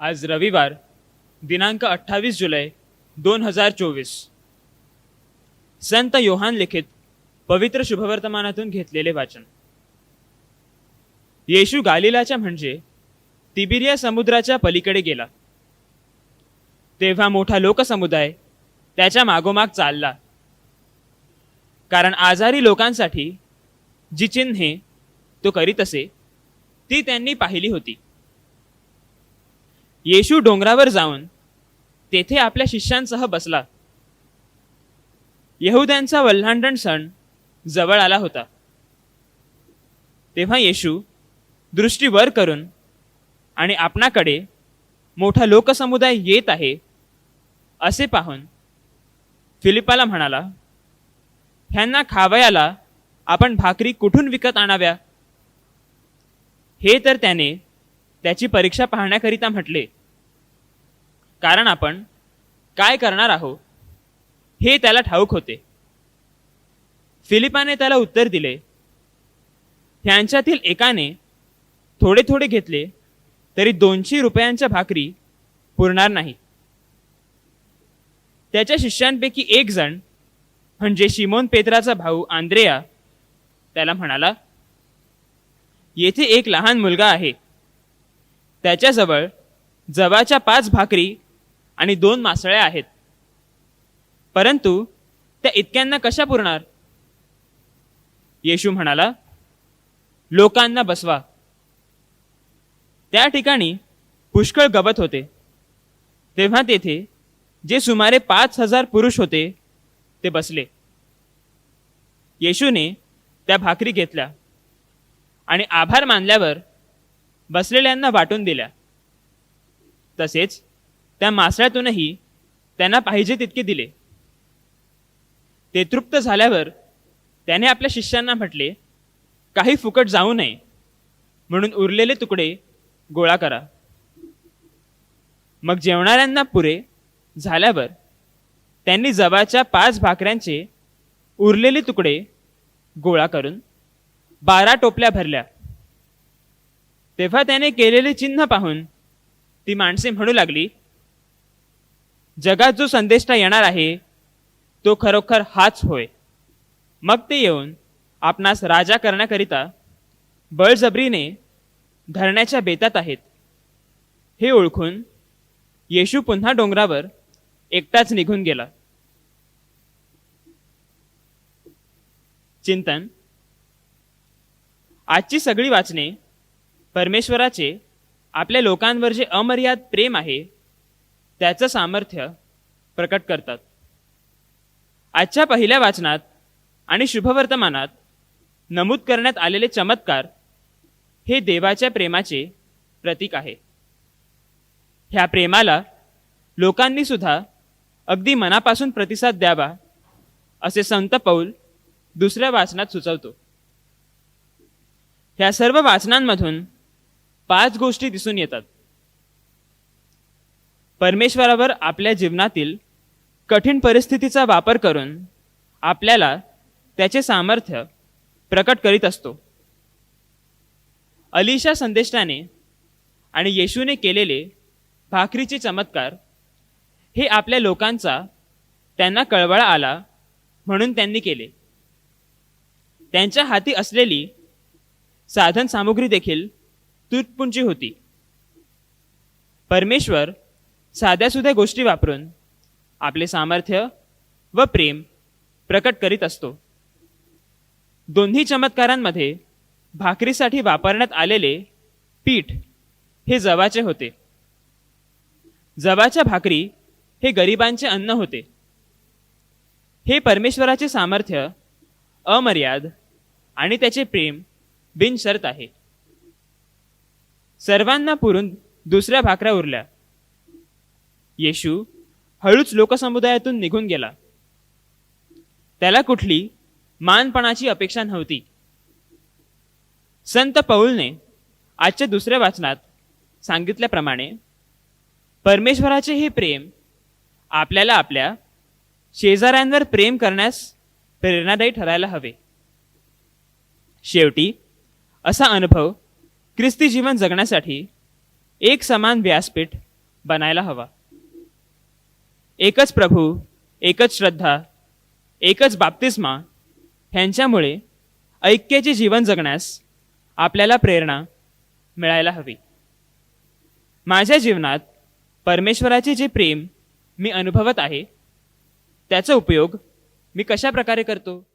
आज रविवार दिनांक अठ्ठावीस जुलै दोन हजार चोवीस. संत योहान लिखित पवित्र शुभवर्तमानातून घेतलेले वाचन. येशू गालिलाच्या म्हणजे तिबिरिया समुद्राच्या पलीकडे गेला. तेव्हा मोठा लोकसमुदाय त्याच्या मागोमाग चालला. कारण आजारी लोकांसाठी जी चिन्हे तो करीत असे ती त्यांनी पाहिली होती. येशू डोंगरावर जाऊन तेथे आपल्या शिष्यांसह बसला. यहुद्यांचा वल्हांडण सण जवळ आला होता. तेव्हा येशू दृष्टी वर करून आणि आपणाकडे मोठा लोकसमुदाय येत आहे असे पाहून फिलिपाला म्हणाला ह्यांना खावयाला आपण भाकरी कुठून विकत आणाव्या? हे तर त्याने त्याची परीक्षा पाहण्याकरिता म्हटले. कारण आपण काय करणार आहोत हे त्याला ठाऊक होते. फिलिपाने त्याला उत्तर दिले ह्यांच्यातील एकाने थोडे थोडे घेतले तरी दोनशे रुपयांच्या भाकरी पुरणार नाही. त्याच्या शिष्यांपैकी एक जण म्हणजे शिमोन पेत्राचा भाऊ आंद्रेया त्याला म्हणाला येथे एक लहान मुलगा आहे. त्याच्याजवळ जवाच्या पाच भाकरी आणि दोन मासळ्या आहेत. परंतु त्या इतक्यांना कशा पुरणार? येशू म्हणाला लोकांना बसवा. त्या ठिकाणी पुष्कळ गवत होते. तेव्हा तेथे जे सुमारे पाच हजार पुरुष होते ते बसले. येशूने त्या भाकरी घेतल्या आणि आभार मानल्यावर बसलेल्यांना वाटून दिल्या. तसेच त्या मासळ्यातूनही त्यांना पाहिजे तितके दिले. ते तृप्त झाल्यावर त्याने आपल्या शिष्यांना म्हटले काही फुकट जाऊ नये. म्हणून उरलेले तुकडे गोळा करा. मग जेवणाऱ्यांना पुरे झाल्यावर त्यांनी जवाच्या पाच भाकऱ्यांचे उरलेले तुकडे गोळा करून बारा टोपल्या भरल्या. तेव्हा त्याने केलेले चिन्ह पाहून ती माणसे म्हणू लागली जगात जो संदेष्टा येणार आहे तो खरोखर हाच होय. मग ते येऊन आपणास राजा करण्याकरिता बळजबरीने धरण्याच्या बेतात आहेत. हे ओळखून येशू पुन्हा डोंगरावर एकटाच निघून गेला. चिंतन. आजची सगळी वाचने परमेश्वराचे आपल्या लोकांवर जे अमर्याद प्रेम आहे त्याचं सामर्थ्य प्रकट करतात. आजच्या पहिल्या वाचनात आणि शुभवर्तमानात नमूद करण्यात आलेले चमत्कार हे देवाच्या प्रेमाचे प्रतीक आहे. ह्या प्रेमाला लोकांनी सुद्धा अगदी मनापासून प्रतिसाद द्यावा असे संत पौल दुसऱ्या वाचनात सुचवतो. ह्या सर्व वाचनांमधून पाच गोष्टी दिसून येतात. परमेश्वरावर आपल्या जीवनातील कठीण परिस्थितीचा वापर करून आपल्याला त्याचे सामर्थ्य प्रकट करीत असतो. अलिशा संदेष्टाने आणि येशूने केलेले भाकरीचे चमत्कार हे आपल्या लोकांचा त्यांना कळवळा आला म्हणून त्यांनी केले. त्यांच्या हाती असलेली साधन सामुग्री देखील तुटपुंची होती. परमेश्वर साध्यासुध्या गोष्टी वापरून आपले सामर्थ्य व प्रेम प्रकट करीत असतो. दोन्ही चमत्कारांमध्ये भाकरीसाठी वापरण्यात आलेले पीठ हे जवाचे होते. जवाच्या भाकरी हे गरिबांचे अन्न होते. हे परमेश्वराचे सामर्थ्य अमर्याद आणि त्याचे प्रेम बिनशर्त आहे. सर्वांना पुरून दुसऱ्या भाकऱ्या उरल्या. येशू हळूच लोकसमुदायातून निघून गेला. त्याला कुठली मानपणाची अपेक्षा नव्हती. संत पौलने आजच्या दुसऱ्या वाचनात सांगितल्याप्रमाणे परमेश्वराचे हे प्रेम आपल्याला आपल्या शेजाऱ्यांवर प्रेम करण्यास प्रेरणादायी ठरायला हवे. शेवटी असा अनुभव ख्रिस्ती जीवन जगण्यासाठी एक समान व्यासपीठ बनायला हवा. एकच प्रभू एकच श्रद्धा एकच बाप्तिस्मा ह्यांच्यामुळे ऐक्याचे जीवन जगण्यास आपल्याला प्रेरणा मिळायला हवी. माझ्या जीवनात परमेश्वराचे जे प्रेम मी अनुभवत आहे त्याचा उपयोग मी कशा प्रकारे करतो?